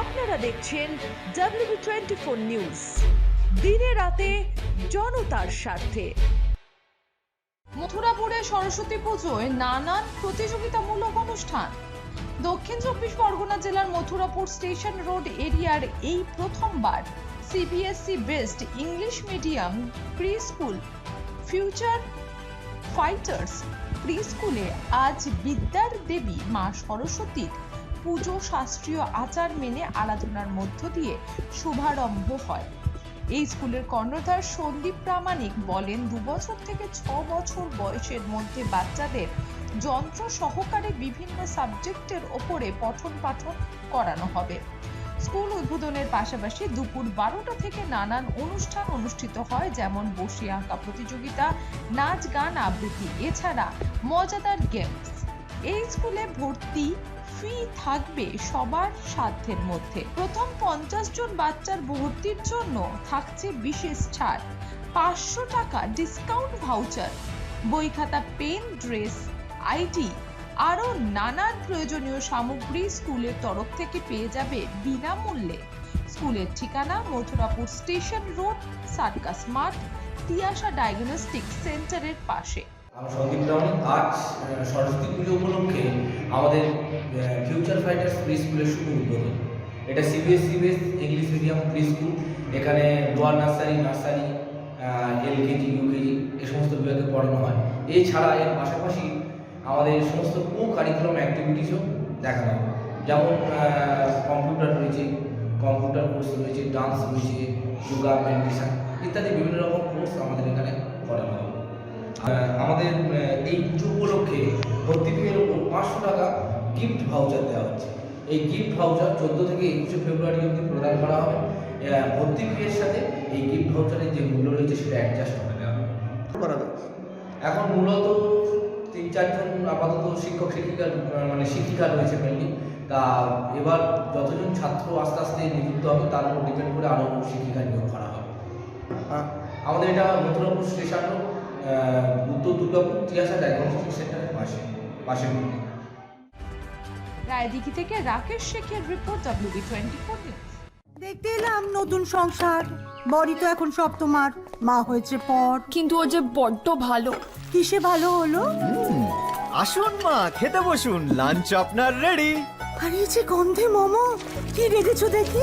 আপনারা দেখছেন W twenty four news দিনে রাতে জনতার স্বার্থে। মথুরাপুরে সরস্বতী পুজোয় নানান প্রতিযোগিতামূলক অনুষ্ঠান। দক্ষিণ চব্বিশ পরগনা জেলার মথুরাপুর স্টেশন রোড এরিয়ার এই প্রথমবার CBSE based English medium pre school future fighters pre স্কুলে আজ বিদ্যার দেবী মা সরস্বতীর পুজো, শাস্ত্রীয় আচার মেনে আরাধনার মধ্য দিয়ে শুভারম্ভ হয়। এই স্কুলের কর্ণধার সন্দীপ প্রামাণিক বলেন দু বছর থেকে ছ বছর বয়সের মধ্যে বাচ্চাদের যন্ত্র সহকারে বিভিন্ন সাবজেক্টের ওপরে পঠন পাঠন করানো হবে। স্কুল উদ্বোধনের পাশাপাশি দুপুর বারোটা থেকে নানান অনুষ্ঠান অনুষ্ঠিত হয়, যেমন বসে আঁকা প্রতিযোগিতা, নাচ গান আবৃত্তি, এছাড়া মজাদার গেমস। এই স্কুলে ভর্তি ফি থাকবে সবার সাধ্যের মধ্যে। প্রথম পঞ্চাশ জন বাচ্চার ভর্তির জন্য থাকছে বিশেষ ছাড়, পাঁচশো টাকা ডিসকাউন্ট ভাউচার বই খাতা পেন, ড্রেস, আইডি, আরও নানান প্রয়োজনীয় সামগ্রী স্কুলের তরফ থেকে পেয়ে যাবে বিনামূল্যে। স্কুলের ঠিকানা মথুরাপুর স্টেশন রোড সার্কাস মাঠ তিয়াশা ডায়াগনস্টিক সেন্টারের পাশে। আমি সন্দীপ রাউনি আজ সরস্বতী পুজো উপলক্ষে আমাদের ফিউচার ফাইটার্স প্রি স্কুলের শুভ উদ্বোধন। এটা CBSE base English medium pre school এখানে lower nursery nursery LKG UKG এই সমস্ত বিভাগে পড়ানো হয়। এছাড়া এর পাশাপাশি আমাদের সমস্ত কো কারিকুলাম অ্যাক্টিভিটিসও দেখানো হয়। যেমন কম্পিউটার রয়েছে কম্পিউটার কোর্স রয়েছে ডান্স রয়েছে যোগা মেডিটেশন ইত্যাদি বিভিন্ন রকম কোর্স আমাদের এখানে করানো হয়। আমাদের এই পুজো উপলক্ষে ভর্তি ফিয়ের উপর পাঁচশো টাকা গিফট ভাউচার দেওয়া হচ্ছে। এই গিফট ভাউচার চোদ্দ থেকে একুশে ফেব্রুয়ারি অবধি প্রদান করা হবে। ভর্তি ফিয়ের সাথে এই গিফট ভাউচারের যে মূল্য রয়েছে সেটা অ্যাডজাস্ট করে দেওয়া হবে। এখন মূলত তিন চারজন আপাতত শিক্ষক শিক্ষিকা মানে শিক্ষিকা রয়েছে মেনলি তা এবার যতজন ছাত্র আস্তে আস্তে নিযুক্ত হবে তার উপর ডিপেন্ড করে আরও শিক্ষিকা নিয়োগ করা হবে। হ্যাঁ আমাদের এটা Mathurapur station road, Durgapur Tiyasa diagnostic সেন্টারের পাশে পাশে রায়দিঘি থেকে রাকেশ শেখের report WB twenty four news দেখতে এলাম নতুন সংসার। বড়ি তো এখন সব তোমার। মা হয়েছে পর। কিন্তু ও যে বড্ড ভালো। কিসে ভালো হলো? আসুন মা খেতে বসুন। লাঞ্চ আপনার রেডি আর এই যে গন্ধে মোমো কি রেখেছো দেখি?